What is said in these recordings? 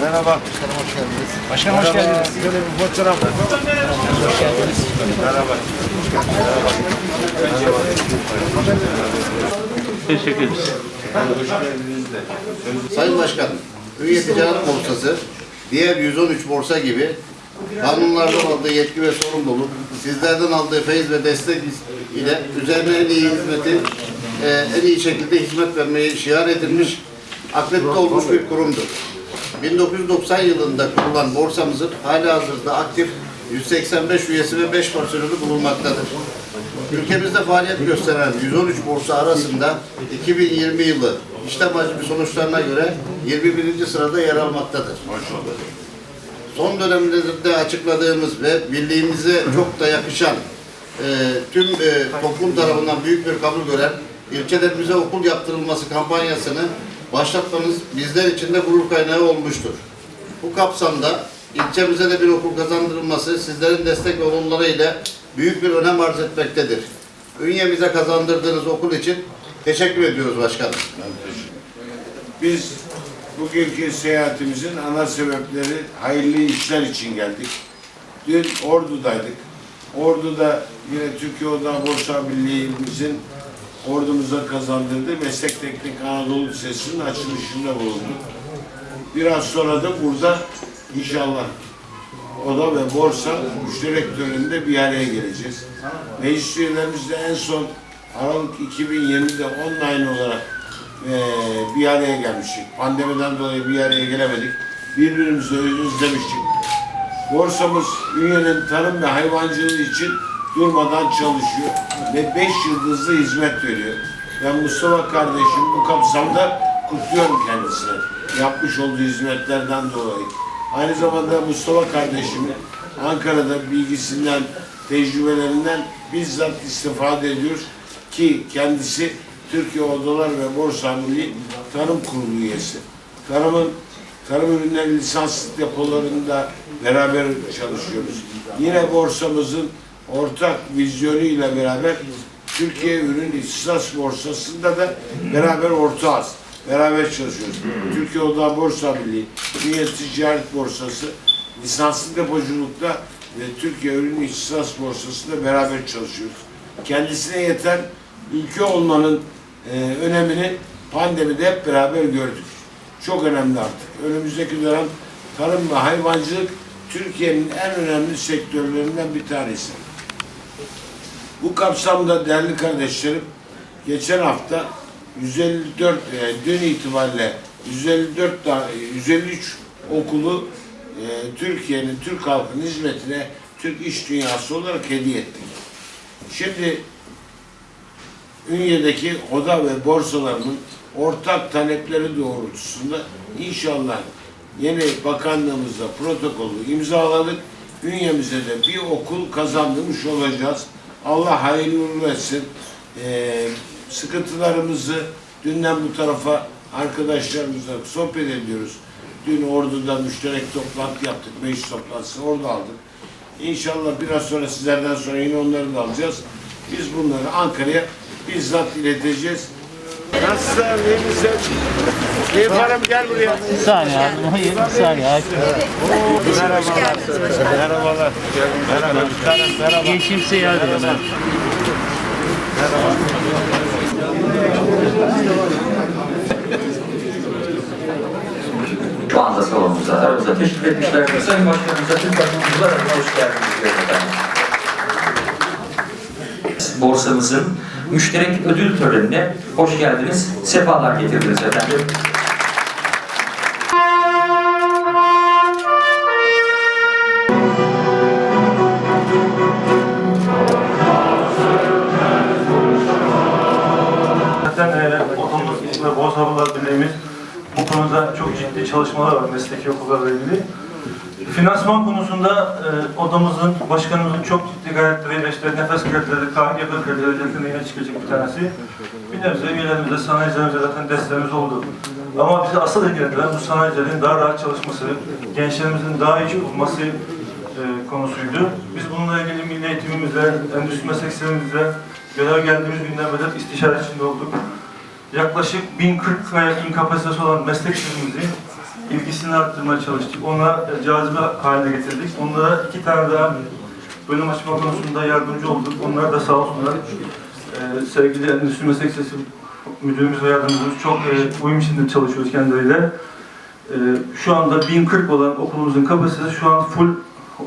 Merhaba. Başkanım hoş geldiniz. Şöyle bir fotoğraf. Hoş geldiniz. Merhaba. Teşekkür ederiz. Sayın Başkanım, Ünye Ticaret Borsası diğer 113 borsa gibi kanunlardan aldığı yetki ve sorumluluk, sizlerden aldığı feyiz ve destek ile üzerine en iyi hizmeti e, en iyi şekilde hizmet vermeyi şiar edilmiş, akredite olmuş bir kurumdur. 1990 yılında kurulan borsamızın hali hazırda aktif 185 üyesi ve 5 personeli bulunmaktadır. Ülkemizde faaliyet gösteren 113 borsa arasında 2020 yılı işlem hacmi sonuçlarına göre 21. sırada yer almaktadır. Son dönemlerde açıkladığımız ve birliğimize çok da yakışan e, tüm e, toplum tarafından büyük bir kabul gören ilçelerimize okul yaptırılması kampanyasını başlatmanız bizler için de gurur kaynağı olmuştur. Bu kapsamda ilçemize de bir okul kazandırılması sizlerin destek ve olumları büyük bir önem arz etmektedir. Ünyemize kazandırdığınız okul için teşekkür ediyoruz başkanım. Biz bugünkü seyahatimizin ana sebepleri hayırlı işler için geldik. Dün Ordu'daydık. Ordu'da yine Türkiye Oda Borsa Birliği'mizin ordumuza kazandırdığı Meslek Teknik Anadolu Lisesi'nin açılışında bulunduk. Biraz sonra da burada inşallah Oda ve Borsa müşterek töreninde bir araya geleceğiz. Meclis üyelerimizle en son Aralık 2020'de online olarak eee, bir araya gelmiştik. Pandemiden dolayı bir araya gelemedik. Birbirimizi özlemiştik. Borsamız Ünye'nin tarım ve hayvancılığı için durmadan çalışıyor ve 5 yıldızlı hizmet veriyor. Ben Mustafa kardeşim bu kapsamda kutluyorum kendisini. Yapmış olduğu hizmetlerden dolayı. Aynı zamanda Mustafa kardeşimi Ankara'da bilgisinden, tecrübelerinden bizzat istifade ediyoruz ki kendisi Türkiye Odalar ve Borsa Milli Tarım Kurulu üyesi. Tarımın tarım ürünleri lisans depolarında beraber çalışıyoruz. Yine borsamızın ortak vizyonuyla beraber Türkiye Ürün İhtisas Borsası'nda da beraber ortağız. Beraber çalışıyoruz. Türkiye Oda Borsa Birliği, Dünya Ticaret Borsası, lisanslı depoculukta ve Türkiye Ürün İhtisas Borsası'nda beraber çalışıyoruz. Kendisine yeter ülke olmanın e, önemini pandemide hep beraber gördük. Çok önemli artık. Önümüzdeki dönem tarım ve hayvancılık Türkiye'nin en önemli sektörlerinden bir tanesi. Bu kapsamda değerli kardeşlerim, geçen hafta 154, e, dün itibariyle 154 ta- 153 okulu e, Türkiye'nin, Türk halkının hizmetine Türk iş dünyası olarak hediye ettik. Şimdi Ünye'deki oda ve borsalarının ortak talepleri doğrultusunda inşallah yeni bakanlığımızla protokolü imzaladık. Ünyemize de bir okul kazandırmış olacağız. Allah hayırlı uğurlu etsin. Ee, sıkıntılarımızı dünden bu tarafa arkadaşlarımızla sohbet ediyoruz. Dün Ordu'da müşterek toplantı yaptık, meclis toplantısı orada aldık. İnşallah biraz sonra sizlerden sonra yine onları da alacağız. Biz bunları Ankara'ya bizzat ileteceğiz. Nasılsın? İyi misin? İyi Hanım gel buraya. Bir saniye abi. Hayır bir saniye. Ay, Merhabalar. Merhabalar. Merhaba. Merhaba. Geçimse yardım eder. Şu anda salonumuza, aramıza teşrif etmişlerdir. Sayın Başkanımıza, Türk Başkanımıza hoş geldiniz. Borsamızın müşterek ödül törenine hoş geldiniz, sefalar getirdiniz efendim. Boğaz Havalar Birliği'miz bu konuda çok ciddi çalışmalar var mesleki okullarla ilgili. Finansman konusunda e, odamızın, başkanımızın çok ciddi gayretleriyle işte nefes kredileri, kahve yakın kredileri yakın yine çıkacak bir tanesi. Bir nebze üyelerimize, sanayicilerimize zaten desteğimiz oldu. Ama bizi asıl ilgilendiren bu sanayicilerin daha rahat çalışması, gençlerimizin daha iyi olması e, konusuydu. Biz bununla ilgili milli eğitimimizle, endüstri mesleklerimizle görev geldiğimiz günden beri istişare içinde olduk. yaklaşık 1040 ve yakın kapasitesi olan mesleklerimizin ilgisini arttırmaya çalıştık. Ona cazibe haline getirdik. Onlara iki tane daha bölüm açma konusunda yardımcı olduk. Onlar da sağ olsunlar. Ee, sevgili Endüstri Meslek Lisesi müdürümüz ve yardımcımız çok e, uyum içinde çalışıyoruz kendileriyle. Ee, şu anda 1040 olan okulumuzun kapasitesi şu an full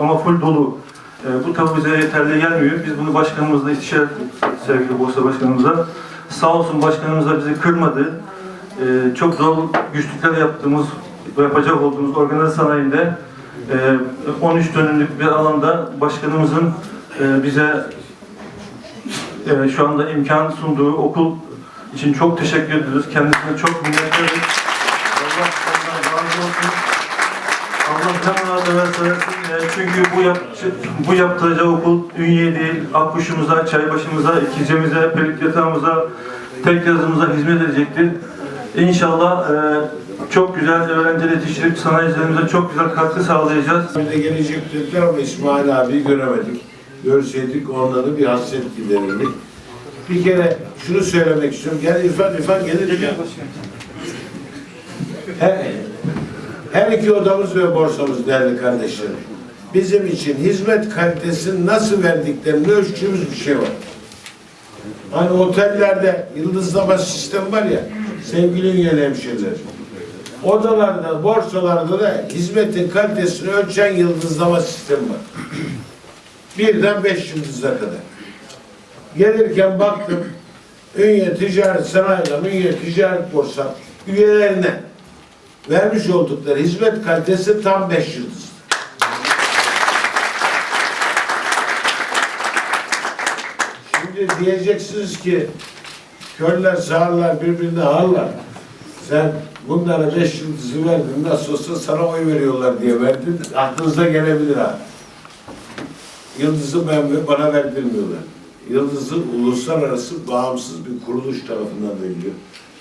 ama full dolu. Ee, bu tabi bize yeterli gelmiyor. Biz bunu başkanımızla istişare ettik sevgili Borsa Başkanımıza. Sağ olsun başkanımız da bizi kırmadı. Ee, çok zor güçlükler yaptığımız ve yapacak olduğumuz organize sanayinde e, 13 dönümlük bir alanda başkanımızın e, bize e, şu anda imkan sunduğu okul için çok teşekkür ediyoruz. Kendisine çok minnettarız. Allah ondan razı olsun. Allah canına versin. E, Çünkü bu, yap, bu yaptıracağı okul Ünye değil, Akkuş'umuza, Çaybaşı'mıza, İkizce'mize, Pelik Yatağımıza, tek yazımıza hizmet edecektir. İnşallah e, çok güzel öğrenci yetiştirip sanayicilerimize çok güzel katkı sağlayacağız. Bir de gelecek dediler ama İsmail abiyi göremedik. Görseydik onları bir hasret giderirdik. Bir kere şunu söylemek istiyorum. Gel İrfan, İrfan gelir mi? Her, her iki odamız ve borsamız değerli kardeşlerim. Bizim için hizmet kalitesini nasıl verdiklerini ölçtüğümüz bir şey var. Hani otellerde yıldızlama sistem var ya, sevgili üyeli hemşehriler. Odalarda, borsalarda da hizmetin kalitesini ölçen yıldızlama sistemi var. Birden beş yıldıza kadar. Gelirken baktım, Ünye Ticaret Sanayi'den Ünye Ticaret Borsa üyelerine vermiş oldukları hizmet kalitesi tam beş yıldız. Şimdi diyeceksiniz ki körler sağırlar birbirine ağırlar. Sen bunlara beş yıldızı verdin nasıl olsa sana oy veriyorlar diye verdin. Aklınıza gelebilir ha. Yıldızı ben bana verdirmiyorlar. Yıldızı uluslararası bağımsız bir kuruluş tarafından veriliyor.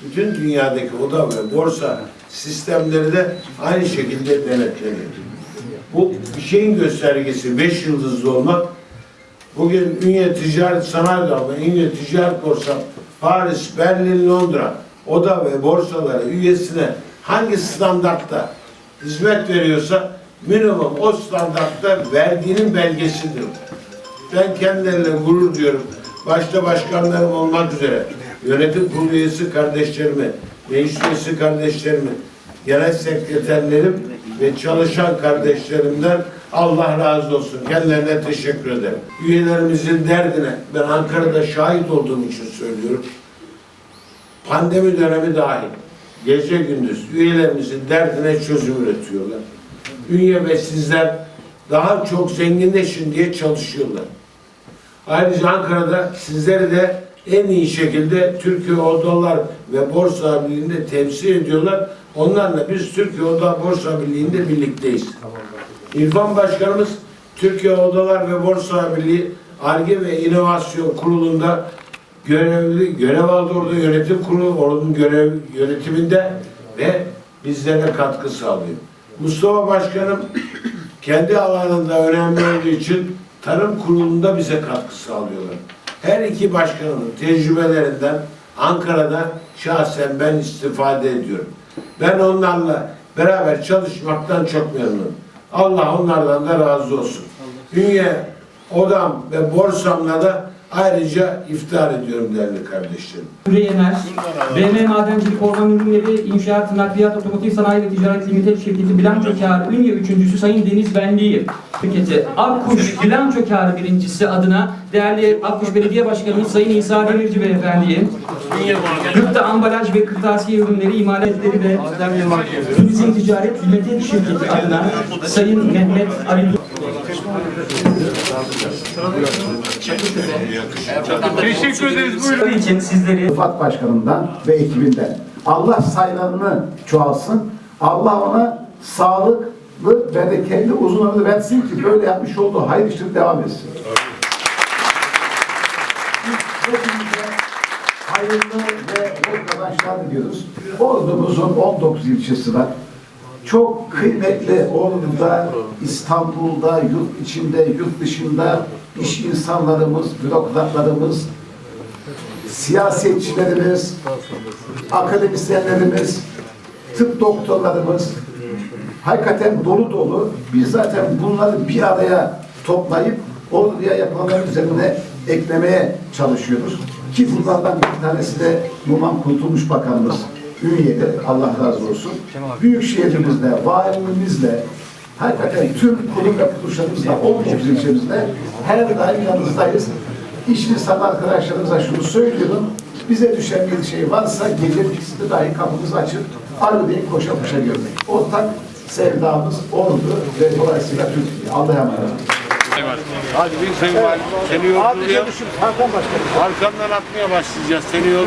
Bütün dünyadaki oda ve borsa sistemleri de aynı şekilde denetleniyor. Bu bir şeyin göstergesi beş yıldızlı olmak Bugün Ünye Ticaret Sanayi Dalma, Ünye Ticaret Borsa, Paris, Berlin, Londra, oda ve borsaları üyesine hangi standartta hizmet veriyorsa minimum o standartta verdiğinin belgesidir. Ben kendileriyle gurur diyorum. Başta başkanlarım olmak üzere yönetim kurulu üyesi kardeşlerimi, meclis üyesi kardeşlerimi, genel sekreterlerim ve çalışan kardeşlerimden Allah razı olsun. Kendilerine teşekkür ederim. Üyelerimizin derdine ben Ankara'da şahit olduğum için söylüyorum. Pandemi dönemi dahil gece gündüz üyelerimizin derdine çözüm üretiyorlar. Ünye ve sizler daha çok zenginleşin diye çalışıyorlar. Ayrıca Ankara'da sizleri de en iyi şekilde Türkiye Odalar ve Borsa Birliği'nde temsil ediyorlar. Onlarla biz Türkiye Oda Borsa Birliği'nde birlikteyiz. İrfan Başkanımız Türkiye Odalar ve Borsa Birliği Arge ve İnovasyon Kurulu'nda görevli görev aldı orada yönetim kurulu onun görev yönetiminde ve bizlere katkı sağlıyor. Mustafa Başkanım kendi alanında önemli olduğu için Tarım Kurulu'nda bize katkı sağlıyorlar. Her iki başkanımın tecrübelerinden Ankara'da şahsen ben istifade ediyorum. Ben onlarla beraber çalışmaktan çok memnunum. Allah onlardan da razı olsun. Ünye, odam ve borsamla da ayrıca iftihar ediyorum değerli kardeşlerim. Nuri Yener, BM Madencilik Orman Ürünleri İnşaat Nakliyat Otomotiv Sanayi ve Ticaret Limited Şirketi Bilanço Kârı Ünye Üçüncüsü Sayın Deniz Benliği. Şirketi Akkuş Bilanço Kârı Birincisi adına değerli Akkuş Belediye Başkanımız Sayın İsa Demirci Beyefendi'ye Gıpta Ambalaj ve Kırtasiye Ürünleri İmalatleri ve Turizm Ticaret Limited Şirketi adına Sayın Mehmet Ali Teşekkür ederiz. Buyurun. için sizleri Rıfat Başkanım'dan ve ekibinden. Allah sayılarını çoğalsın. Allah ona sağlıklı ve de kendi uzun ömrü versin ki böyle yapmış olduğu hayır işleri devam etsin. Hayırlı ve bol kazançlar diliyoruz. Ordumuzun 19 ilçesi var. Çok kıymetli Ordu'da, İstanbul'da, yurt içinde, yurt dışında iş insanlarımız, bürokratlarımız, siyasetçilerimiz, akademisyenlerimiz, tıp doktorlarımız hakikaten dolu dolu. Biz zaten bunları bir araya toplayıp oraya yapılanların üzerine eklemeye çalışıyoruz. Ki bunlardan bir tanesi de Numan Kurtulmuş Bakanımız Ünye'de Allah razı olsun. Büyükşehirimizle, valimizle, hakikaten tüm kurum ve kuruluşlarımızla, 19 ilçemizde her daim yanınızdayız. İş insanı arkadaşlarımıza şunu söylüyorum. Bize düşen bir şey varsa gece ikisinde dahi kapımız açıp arayın koşa koşa görmek. Ortak sevdamız onurdu ve dolayısıyla Türkiye. Allah'a emanet olun. Hadi bir sayın valim. Seni yolculuğa. Arkamdan atmaya başlayacağız. Seni yolculuğa.